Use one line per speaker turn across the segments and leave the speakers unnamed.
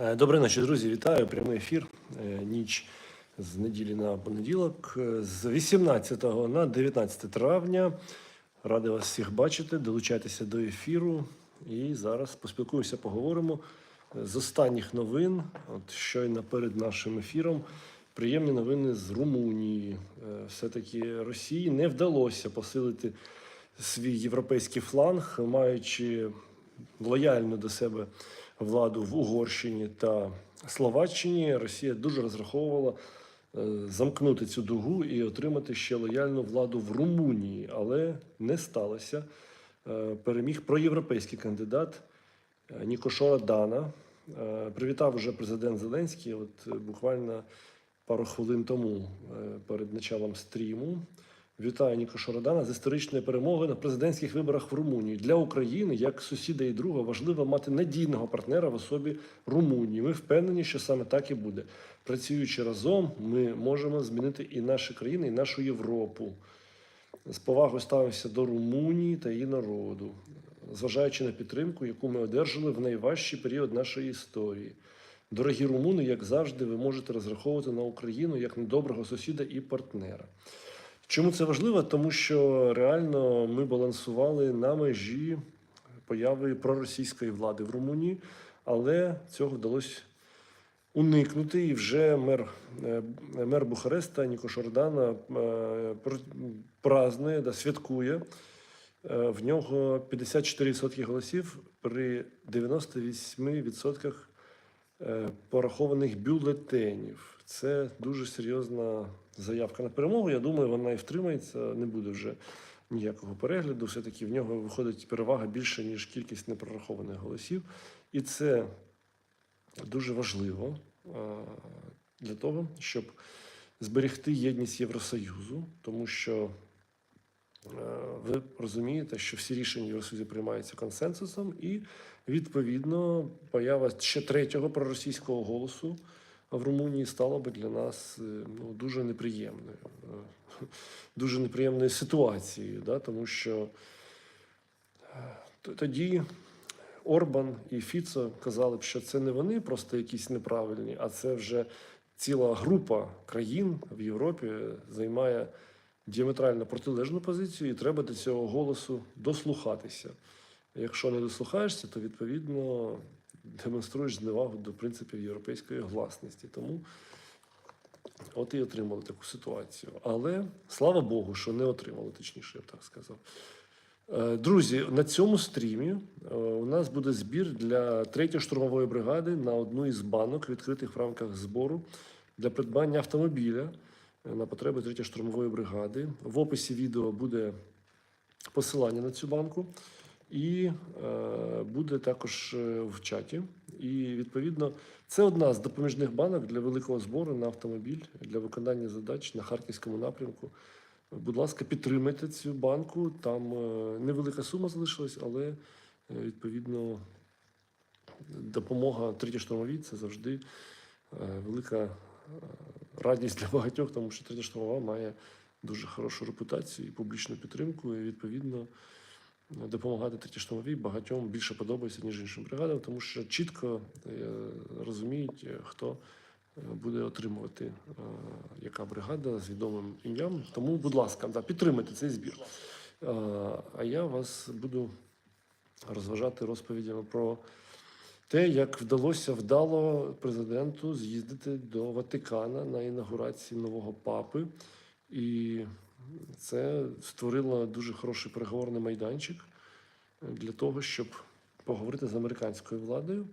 Е, Доброї ночі, друзі. Вітаю. Прямий ефір. Е, Ніч з неділі на понеділок, е, з 18 на 19 травня. Радий вас всіх бачити. Долучайтеся до ефіру. І зараз поспілкуємося, поговоримо з останніх новин. От щойно перед нашим ефіром. Приємні новини з Румунії. Все-таки Росії не вдалося посилити свій європейський фланг, маючи лояльну до себе владу в Угорщині та Словаччині. Росія дуже розраховувала е, замкнути цю дугу і отримати ще лояльну владу в Румунії, але не сталося. Е, Переміг проєвропейський кандидат е, Нікошора Дана. Привітав вже президент Зеленський. От буквально пару хвилин тому перед началом стріму. Вітаю Ніко Шородана з історичної перемоги на президентських виборах в Румунії. Для України, як сусіда і друга, важливо мати надійного партнера в особі Румунії. Ми впевнені, що саме так і буде. Працюючи разом, ми можемо змінити і наші країни, і нашу Європу. З повагою ставимося до Румунії та її народу, зважаючи на підтримку, яку ми одержали в найважчий період нашої історії. Дорогі румуни, як завжди, ви можете розраховувати на Україну як на доброго сусіда і партнера. Чому це важливо? Тому що реально ми балансували на межі появи проросійської влади в Румунії, але цього вдалося уникнути. І вже мер, е, мер Бухареста Ніко Шордана е, празднує, да, святкує. Е, В нього 54% голосів при 98% е, порахованих бюлетенів. Це дуже серйозна заявка на перемогу. Я думаю, вона і втримається, не буде вже ніякого перегляду. Все-таки в нього виходить перевага більше, ніж кількість непрорахованих голосів. І це дуже важливо е, для того, щоб зберегти єдність Євросоюзу, тому що е, ви розумієте, що всі рішення Євросоюзу приймаються консенсусом, і відповідно поява ще третього проросійського голосу в Румунії стала би для нас е, ну, дуже неприємною, е, дуже неприємною ситуацією, да, тому що е, тоді Орбан і Фіцо казали б, що це не вони просто якісь неправильні, а це вже ціла група країн в Європі займає діаметрально протилежну позицію, і треба до цього голосу дослухатися. Якщо не дослухаєшся, то відповідно демонструєш зневагу до принципів європейської гласності. Тому от і отримали таку ситуацію. Але слава Богу, що не отримали, точніше, я б так сказав. Е, Друзі, на цьому стрімі е, у нас буде збір для 3-ї штурмової бригади на одну із банок, відкритих в рамках збору для придбання автомобіля е, на потреби 3-ї штурмової бригади. В описі відео буде посилання на цю банку, і е, буде також е, в чаті. І відповідно, це одна з допоміжних банок для великого збору на автомобіль для виконання задач на харківському напрямку. Будь ласка, підтримайте цю банку. Там е, невелика сума залишилась, але відповідно допомога третій штурмовій це завжди велика радість для багатьох, тому що третя штурмова має дуже хорошу репутацію і публічну підтримку. І відповідно допомагати третій штурмовій багатьом більше подобається, ніж іншим бригадам, тому що чітко е, розуміють, е, хто е, буде отримувати яка бригада з відомим ім'ям. Тому, будь ласка, да, підтримайте цей збір. А я вас буду розважати розповідями про те, як вдалося вдало президенту з'їздити до Ватикана на інаугурації нового папи. І це створило дуже хороший переговорний майданчик для того, щоб поговорити з американською владою.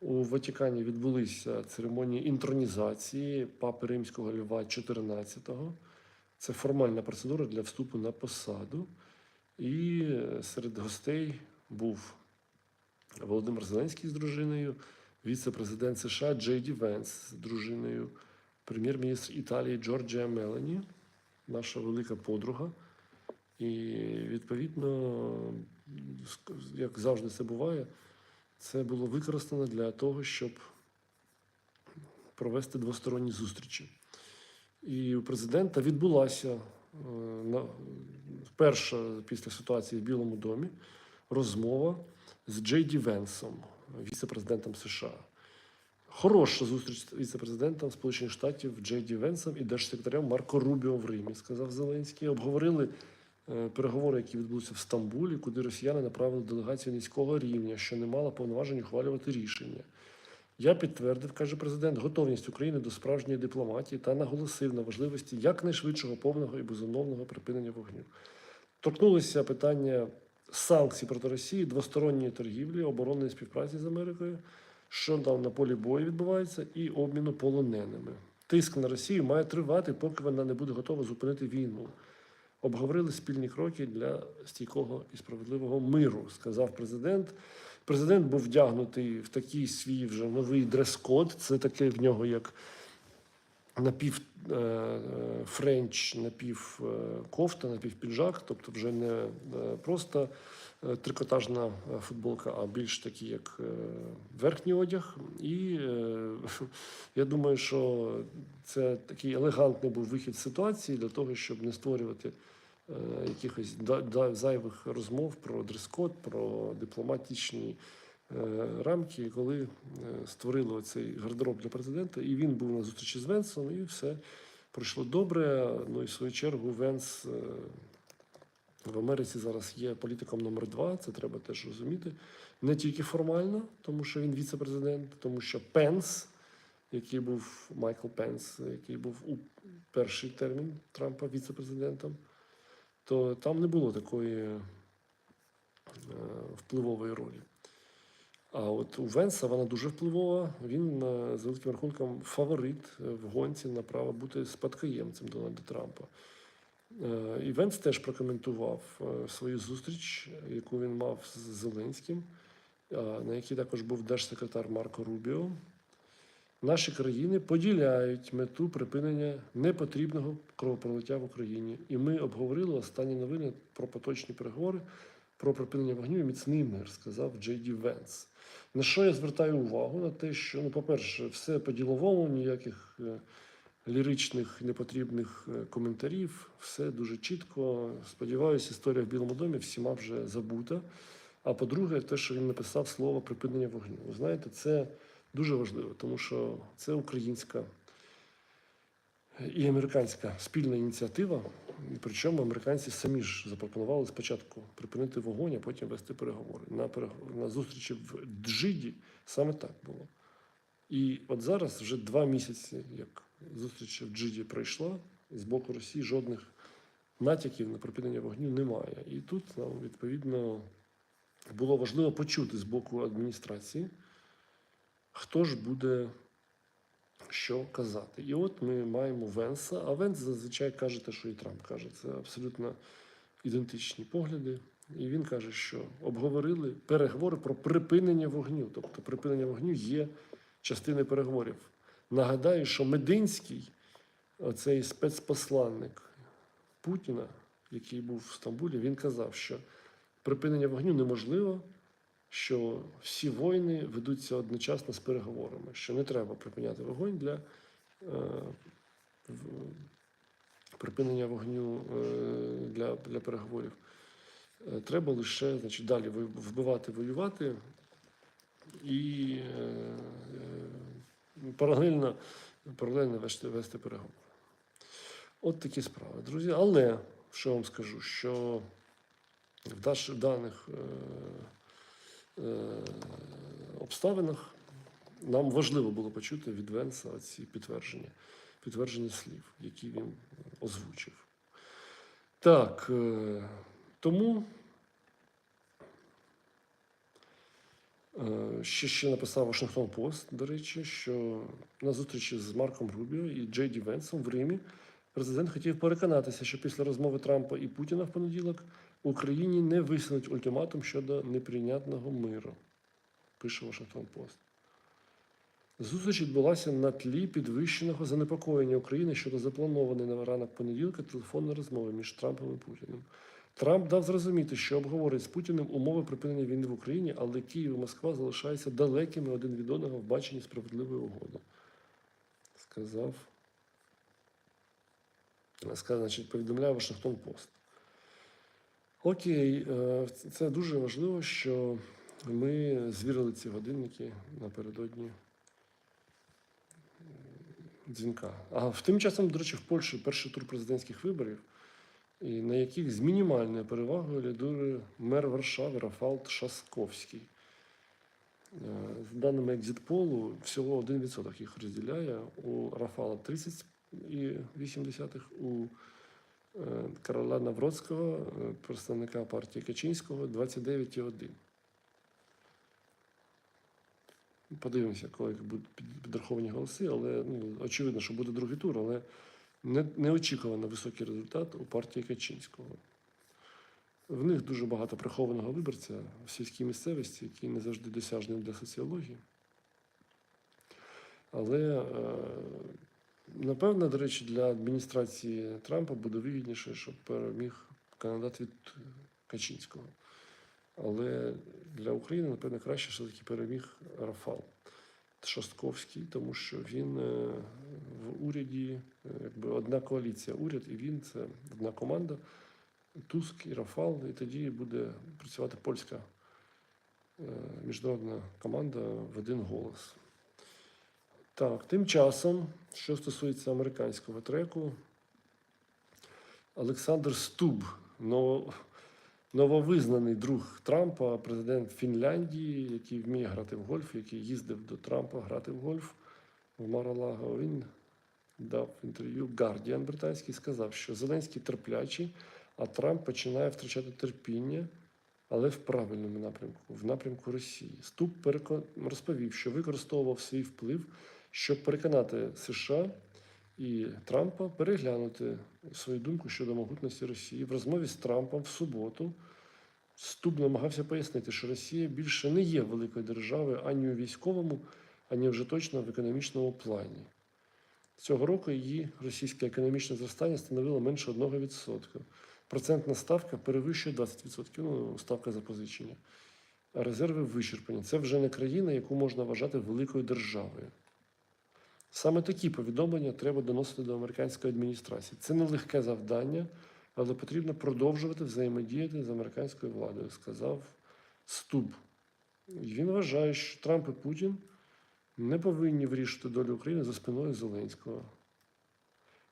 У Ватикані відбулися церемонії інтронізації папи Римського Льва XIV. Це формальна процедура для вступу на посаду. І серед гостей був Володимир Зеленський з дружиною, віце-президент США Джей Ді Венс з дружиною, прем'єр-міністр Італії Джорджія Мелані, наша велика подруга. І відповідно, як завжди це буває, це було використано для того, щоб провести двосторонні зустрічі. І у президента відбулася е, перша після ситуації в Білому домі розмова з Джей Ді Венсом, віце-президентом США. Хороша зустріч віце-президентом Сполучених Штатів Джей Ді Венсом і держсекретарем Марко Рубіо в Римі, сказав Зеленський. Обговорили е, переговори, які відбулися в Стамбулі, куди росіяни направили делегацію низького рівня, що не мала повноважень ухвалювати рішення. Я підтвердив, каже президент, готовність України до справжньої дипломатії та наголосив на важливості якнайшвидшого повного і безумовного припинення вогню. Торкнулися питання санкцій проти Росії, двосторонньої торгівлі, оборонної співпраці з Америкою, що там на полі бою відбувається, і обміну полоненими. Тиск на Росію має тривати, поки вона не буде готова зупинити війну. Обговорили спільні кроки для стійкого і справедливого миру, сказав президент. Президент був вдягнутий в такий свій вже новий дрес-код. Це таке в нього як напів френч, напів е, кофта, напів піджак, тобто вже не е, просто е, трикотажна е, футболка, а більш такий, як е, верхній одяг. І е, я думаю, що це такий елегантний був вихід з ситуації для того, щоб не створювати е, якихось зайвих розмов про дрес-код, про дипломатичні е, рамки, коли е, створили оцей гардероб для президента, і він був на зустрічі з Венсом, і все пройшло добре. Ну і в свою чергу Венс е, в Америці зараз є політиком номер два, це треба теж розуміти. Не тільки формально, тому що він віце-президент, тому що Пенс, який був Майкл Пенс, який був у перший термін Трампа віце-президентом, то там не було такої е, впливової ролі. А от у Венса вона дуже впливова. Він е, з великим рахунком фаворит е, в гонці на право бути спадкоємцем Дональда Трампа. Е, І Венс теж прокоментував свою зустріч, яку він мав з Зеленським, на якій також був держсекретар Марко Рубіо. Наші країни поділяють мету припинення непотрібного кровопролиття в Україні. І ми обговорили останні новини про поточні переговори про припинення вогню і міцний мир, сказав Джей Ді Венс. На що я звертаю увагу? На те, що, ну, по-перше, все по-діловому, ніяких е, ліричних непотрібних е, коментарів, все дуже чітко. Сподіваюся, історія в Білому домі всіма вже забута. А по-друге, те, що він написав слово припинення вогню. Ви знаєте, це дуже важливо, тому що це українська і американська спільна ініціатива. Причому американці самі ж запропонували спочатку припинити вогонь, а потім вести переговори. На, на зустрічі в Джиді саме так було. І от зараз вже два місяці, як зустріч в Джиді пройшла, з боку Росії жодних натяків на припинення вогню немає. І тут нам відповідно було важливо почути з боку адміністрації, хто ж буде що казати. І от ми маємо Венса, а Венс зазвичай каже те, що і Трамп каже. Це абсолютно ідентичні погляди. І він каже, що обговорили переговори про припинення вогню. Тобто припинення вогню є частиною переговорів. Нагадаю, що Мединський, оцей спецпосланник Путіна, який був в Стамбулі, він казав, що припинення вогню неможливо, що всі війни ведуться одночасно з переговорами, що не треба припиняти вогонь для е, припинення вогню е, для, для переговорів. Е, Треба лише значить, далі вбивати, воювати і е, е, паралельно, паралельно вести, вести переговори. От такі справи, друзі. Але що вам скажу, що в даних е, обставинах нам важливо було почути від Венса ці підтвердження, підтвердження слів, які він озвучив. Так, е, тому е, ще, ще написав Вашингтон Пост, до речі, що на зустрічі з Марком Рубіо і Джей Ді Венсом в Римі президент хотів переконатися, що після розмови Трампа і Путіна в понеділок Україні не висунуть ультиматум щодо неприйнятного миру, пише Вашингтон Пост. Зустріч відбулася на тлі підвищеного занепокоєння України щодо запланованої на ранок понеділка телефонної розмови між Трампом і Путіним. Трамп дав зрозуміти, що обговорить з Путіним умови припинення війни в Україні, але Київ і Москва залишаються далекими один від одного в баченні справедливої угоди. Сказав, сказав значить, повідомляє Вашингтон Пост. Окей, е, це дуже важливо, що ми звірили ці годинники напередодні дзвінка. А в тим часом, до речі, в Польщі перший тур президентських виборів, на яких з мінімальною перевагою лідує мер Варшави Рафал Шасковський. Е, З даними екзитполу, всього 1% їх розділяє. У Рафала 30,8, у е, Короля Навроцького, е, представника партії Качинського, 29,1. Подивимося, коли будуть підраховані голоси, але ну, очевидно, що буде другий тур, але не, неочікувано високий результат у партії Качинського. В них дуже багато прихованого виборця в сільській місцевості, який не завжди досяжний для соціології. Але, е, напевно, до речі, для адміністрації Трампа буде вигідніше, щоб переміг кандидат від Качинського. Але для України, напевно, краще все-таки переміг Рафал Шостковський, тому що він е, в уряді, е, якби одна коаліція, уряд і він це одна команда. Туск і Рафал, і тоді буде працювати польська е, міжнародна команда в один голос. Так, тим часом, що стосується американського треку, Олександр Стуб, ново- нововизнаний друг Трампа, президент Фінляндії, який вміє грати в гольф, який їздив до Трампа грати в гольф в Маралаго, він дав інтерв'ю Guardian британський, сказав, що Зеленський терплячий, а Трамп починає втрачати терпіння, але в правильному напрямку, в напрямку Росії. Ступ розповів, що використовував свій вплив, щоб переконати США і Трампа переглянути свою думку щодо могутності Росії. В розмові з Трампом в суботу Ступ намагався пояснити, що Росія більше не є великою державою ані у військовому, ані вже точно в економічному плані. Цього року її російське економічне зростання становило менше 1%. Процентна ставка перевищує 20%, ну, ставка запозичення. А резерви вичерпані. Це вже не країна, яку можна вважати великою державою. Саме такі повідомлення треба доносити до американської адміністрації. Це нелегке завдання, але потрібно продовжувати взаємодіяти з американською владою, сказав Стуб. Він вважає, що Трамп і Путін не повинні вирішити долю України за спиною Зеленського.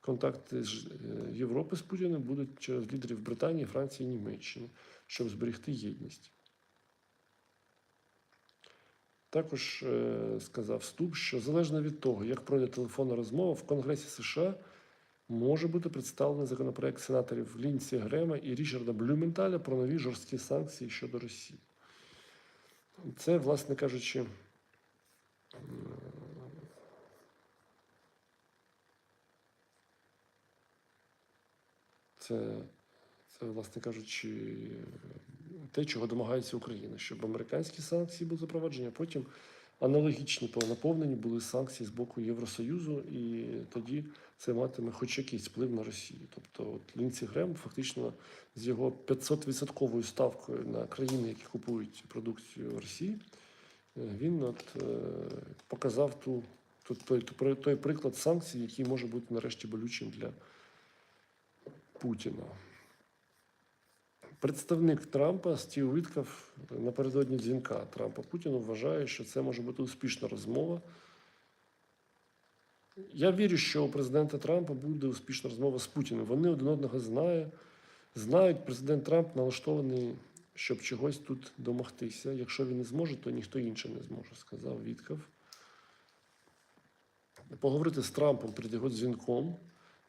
Контакти з е, Європи з Путіним будуть через лідерів Британії, Франції Німеччини, щоб зберегти єдність. Також е, сказав Стуб, що залежно від того, як пройде телефонна розмова, в Конгресі США може бути представлений законопроект сенаторів Лінсі Грема і Річарда Блюменталя про нові жорсткі санкції щодо Росії. Це, власне кажучи, це, це, власне кажучи, те, чого домагається Україна, щоб американські санкції були запроваджені, а потім аналогічні по наповненню були санкції з боку Євросоюзу, і тоді це матиме хоч якийсь вплив на Росію. Тобто, от Лінці Грем фактично з його 500% ставкою на країни, які купують продукцію Росії, е, він от, е, показав ту, ту, той, той, той приклад санкцій, який може бути нарешті болючим для Путіна. Представник Трампа Стів Виткав напередодні дзвінка Трампа Путіну вважає, що це може бути успішна розмова. Я вірю, що у президента Трампа буде успішна розмова з Путіним. Вони один одного знають. Знають, президент Трамп налаштований, щоб чогось тут домогтися. Якщо він не зможе, то ніхто інший не зможе, сказав Віткав. Поговорити з Трампом перед його дзвінком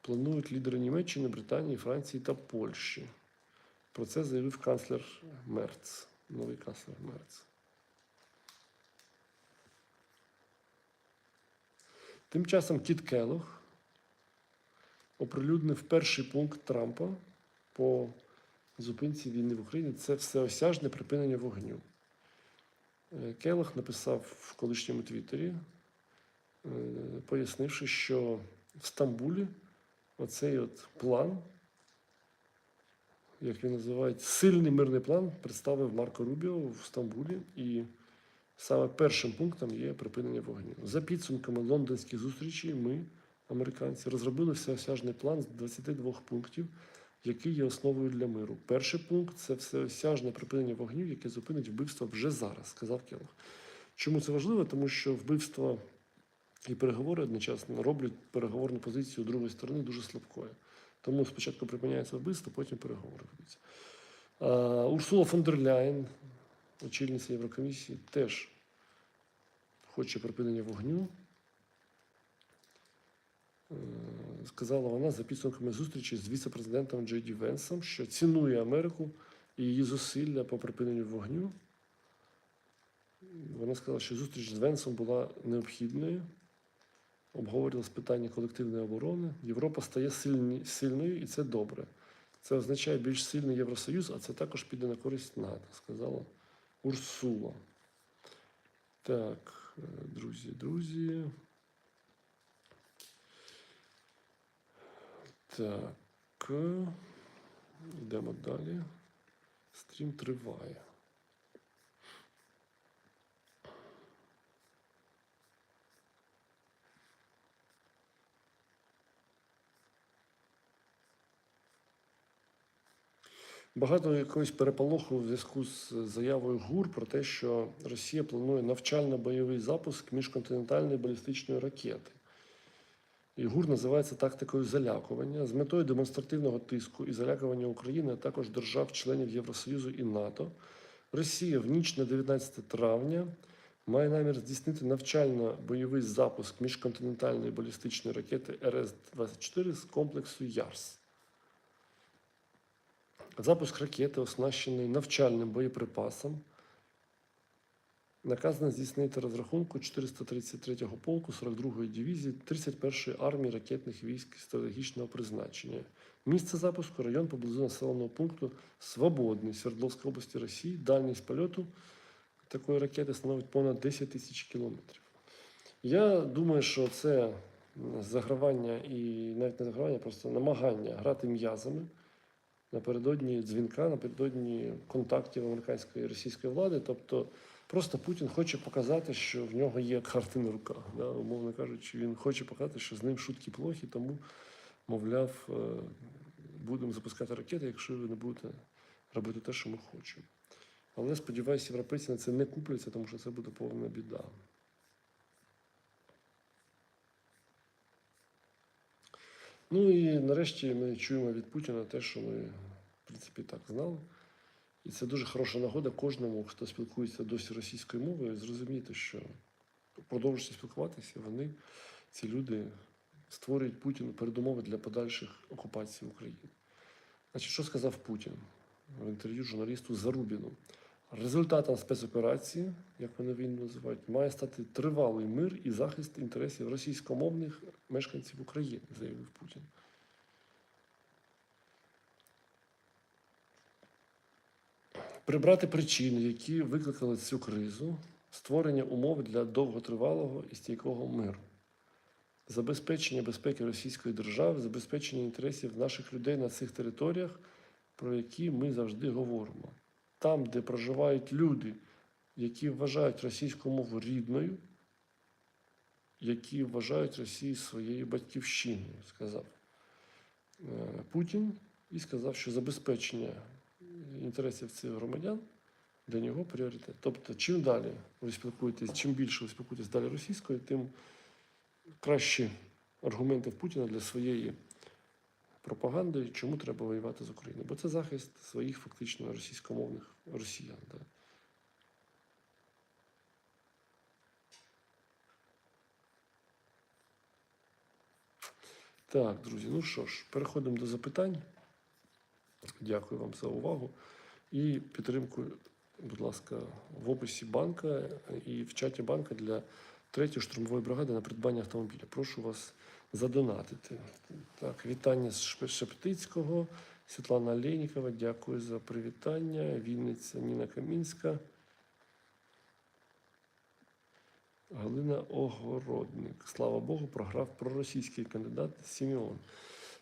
планують лідери Німеччини, Британії, Франції та Польщі. Про це заявив канцлер Мерц, новий канцлер Мерц. Тим часом Кіт Келох оприлюднив перший пункт Трампа по зупинці війни в Україні. Це всеосяжне припинення вогню. Е, Келох написав в колишньому Твіттері, е, пояснивши, що в Стамбулі оцей от план як він називають, сильний мирний план представив Марко Рубіо в Стамбулі. І саме першим пунктом є припинення вогню. За підсумками лондонських зустрічей, ми, американці, розробили всеосяжний план з 22 пунктів, який є основою для миру. Перший пункт це всеосяжне припинення вогню, яке зупинить вбивство вже зараз, сказав Келох. Чому це важливо? Тому що вбивство І переговори одночасно роблять переговорну позицію другої сторони дуже слабкою. Тому спочатку припиняється вбивство, потім переговори ведуться. Урсула фон дер Ляєн, очільниця Єврокомісії, теж хоче припинення вогню. Е, Сказала вона за підсумками зустрічі з віце-президентом Джей Ді Венсом, що цінує Америку і її зусилля по припиненню вогню. Вона сказала, що зустріч з Венсом була необхідною. Обговорювалось питання колективної оборони. Європа стає сильною, і це добре. Це означає більш сильний Євросоюз, а це також піде на користь НАТО, сказала Урсула. Так, е, друзі, друзі. Так. е, Йдемо далі. Стрім триває. Багато якогось переполоху в зв'язку з заявою ГУР про те, що Росія планує навчально-бойовий запуск міжконтинентальної балістичної ракети. І ГУР називається тактикою залякування з метою демонстративного тиску і залякування України, а також держав-членів Євросоюзу і НАТО. Росія в ніч на 19 травня має намір здійснити навчально-бойовий запуск міжконтинентальної балістичної ракети РС-24 з комплексу ЯРС. Запуск ракети, оснащений навчальним боєприпасом, наказано здійснити розрахунку 433-го полку 42-ї дивізії 31-ї армії ракетних військ стратегічного призначення. Місце запуску район поблизу населеного пункту Свободний Свердловської області Росії. Дальність польоту такої ракети становить понад 10 тисяч кілометрів. Я думаю, що це загравання і навіть не загравання, просто намагання грати м'язами напередодні дзвінка, напередодні контактів американської і російської влади. Тобто просто Путін хоче показати, що в нього є карти на руках. Да? Умовно кажучи, він хоче показати, що з ним шутки плохі, тому, мовляв, е, будемо запускати ракети, якщо ви не будете робити те, що ми хочемо. Але сподіваюся, європейці на це не купляться, тому що це буде повна біда. Ну і нарешті ми чуємо від Путіна те, що ми, в принципі, так знали. І це дуже хороша нагода кожному, хто спілкується досі російською мовою, зрозуміти, що продовжуючи спілкуватися, вони, ці люди, створюють Путіну передумови для подальших окупацій України. Значить, що сказав Путін в інтерв'ю журналісту Зарубіну? Результатом спецоперації, як вони війну називають, має стати тривалий мир і захист інтересів російськомовних мешканців України, заявив Путін. Прибрати причини, які викликали цю кризу, створення умов для довготривалого і стійкого миру, забезпечення безпеки Російської держави, забезпечення інтересів наших людей на цих територіях, про які ми завжди говоримо. Там, де проживають люди, які вважають російську мову рідною, які вважають Росію своєю батьківщиною, сказав е, Путін і сказав, що забезпечення інтересів цих громадян для нього пріоритет. Тобто, чим далі ви спілкуєтесь, чим більше ви спілкуєтесь далі російською, тим кращі аргументи в Путіна для своєї пропаганди, чому треба воювати з Україною. Бо це захист своїх фактично російськомовних росіян. Да. Так, друзі, ну що ж, переходимо до запитань. Дякую вам за увагу. І підтримку, будь ласка, в описі банка і в чаті банка для третьої штурмової бригади на придбання автомобіля. Прошу вас задонатити. Так, вітання з Шеп- Шептицького, Світлана Олейнікова, дякую за привітання. Вінниця Ніна Камінська. Галина Огородник. Слава Богу, програв проросійський кандидат Сімеон.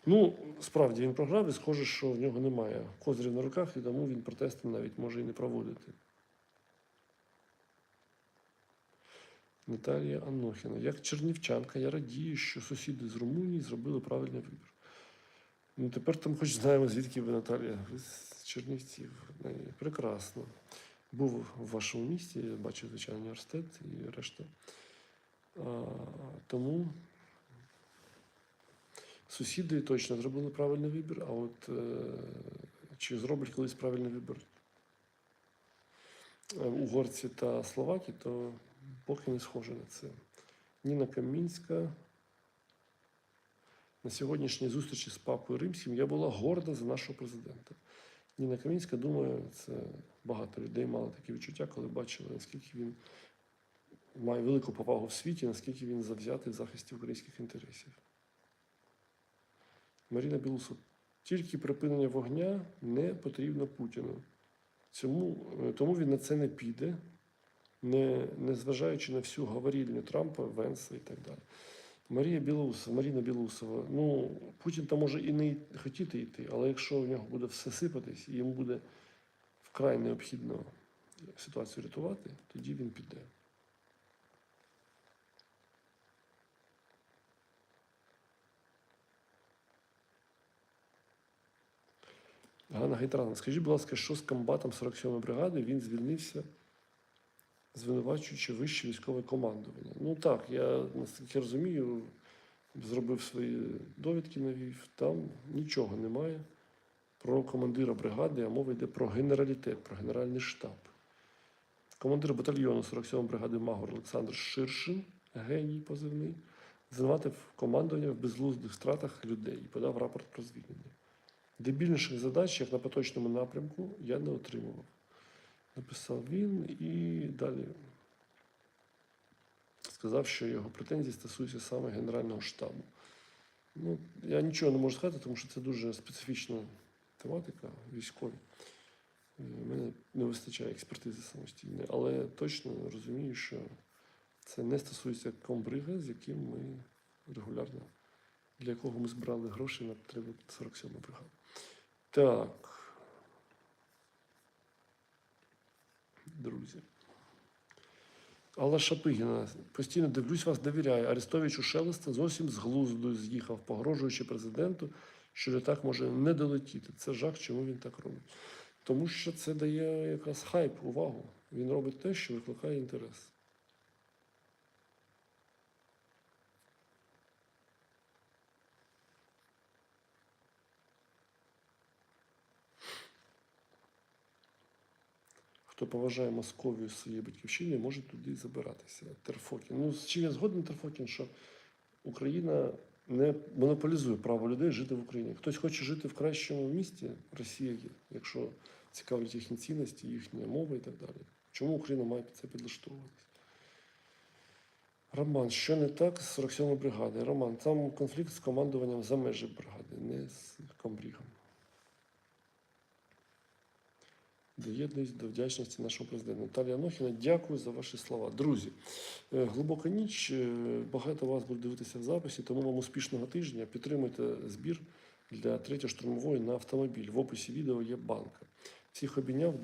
Ну, справді він програв і схоже, що в нього немає козирів на руках, і тому він протести навіть може і не проводити. Наталія Анохіна. Як чернівчанка, я радію, що сусіди з Румунії зробили правильний вибір. Ну, тепер там хоч знаємо, звідки ви, Наталія. Ви з Чернівців. Е, Прекрасно. Був в вашому місті, я бачив, звичайно, університет і решта. А, тому сусіди точно зробили правильний вибір, а от е, чи зроблять колись правильний вибір е, угорці та словаки, то поки не схоже на це. Ніна Камінська. На сьогоднішній зустрічі з папою Римським я була горда за нашого президента. Ніна Камінська, думаю, це багато людей мали такі відчуття, коли бачили, наскільки він має велику повагу в світі, наскільки він завзятий в захисті українських інтересів. Маріна Білусов. Тільки припинення вогня не потрібно Путіну. Цьому, е, тому він на це не піде, не, не зважаючи на всю говорільню Трампа, Венса і так далі. Марія Білоусова, Маріна Білоусова, ну, Путін там може і не хотіти йти, але якщо в нього буде все сипатись, і йому буде вкрай необхідно ситуацію рятувати, тоді він піде. Ганна Гайтрана, скажіть, будь ласка, що з комбатом 47-ї бригади він звільнився, звинувачуючи вище військове командування? Ну так, я наскільки розумію, зробив свої довідки, навів. Там нічого немає про командира бригади, а мова йде про генералітет, про генеральний штаб. Командир батальйону 47-ї бригади Магор Олександр Ширшин, геній позивний, звинуватив командування в безглуздих стратах людей і подав рапорт про звільнення. Дебільніших задач, як на поточному напрямку, я не отримував. Написав він і далі сказав, що його претензії стосуються саме Генерального штабу. Ну, я нічого не можу сказати, тому що це дуже специфічна тематика військові. Е, Мене не вистачає експертизи самостійної, але точно розумію, що це не стосується комбрига, з яким ми регулярно, для якого ми збирали гроші на потреби 47 бригади. Так. Друзі. Алла Шапигіна. Постійно дивлюсь, вас довіряю. Арестовичу Шелеста зовсім з глузду з'їхав, погрожуючи президенту, що літак може не долетіти. Це жах, чому він так робить. Тому що це дає якраз хайп, увагу. Він робить те, що викликає інтерес. Хто поважає Московію своєю батьківщиною, може туди забиратися. Терфокін. Ну, з чим я згоден Терфокін, що Україна не монополізує право людей жити в Україні. Хтось хоче жити в кращому місті, Росія є, якщо цікавлять їхні цінності, їхня мова і так далі. Чому Україна має під це підлаштовуватися? Роман, що не так з 47 бригади? Роман, там конфлікт з командуванням за межі бригади, не з комбрігом. Доєднуюсь до вдячності нашого президента. Наталія Анохіна, дякую за ваші слова. Друзі, е, глибока ніч. е, Багато вас буде дивитися в записі, тому вам успішного тижня. Підтримуйте збір для третьої штурмової на автомобіль. В описі відео є банка. Всіх обійняв.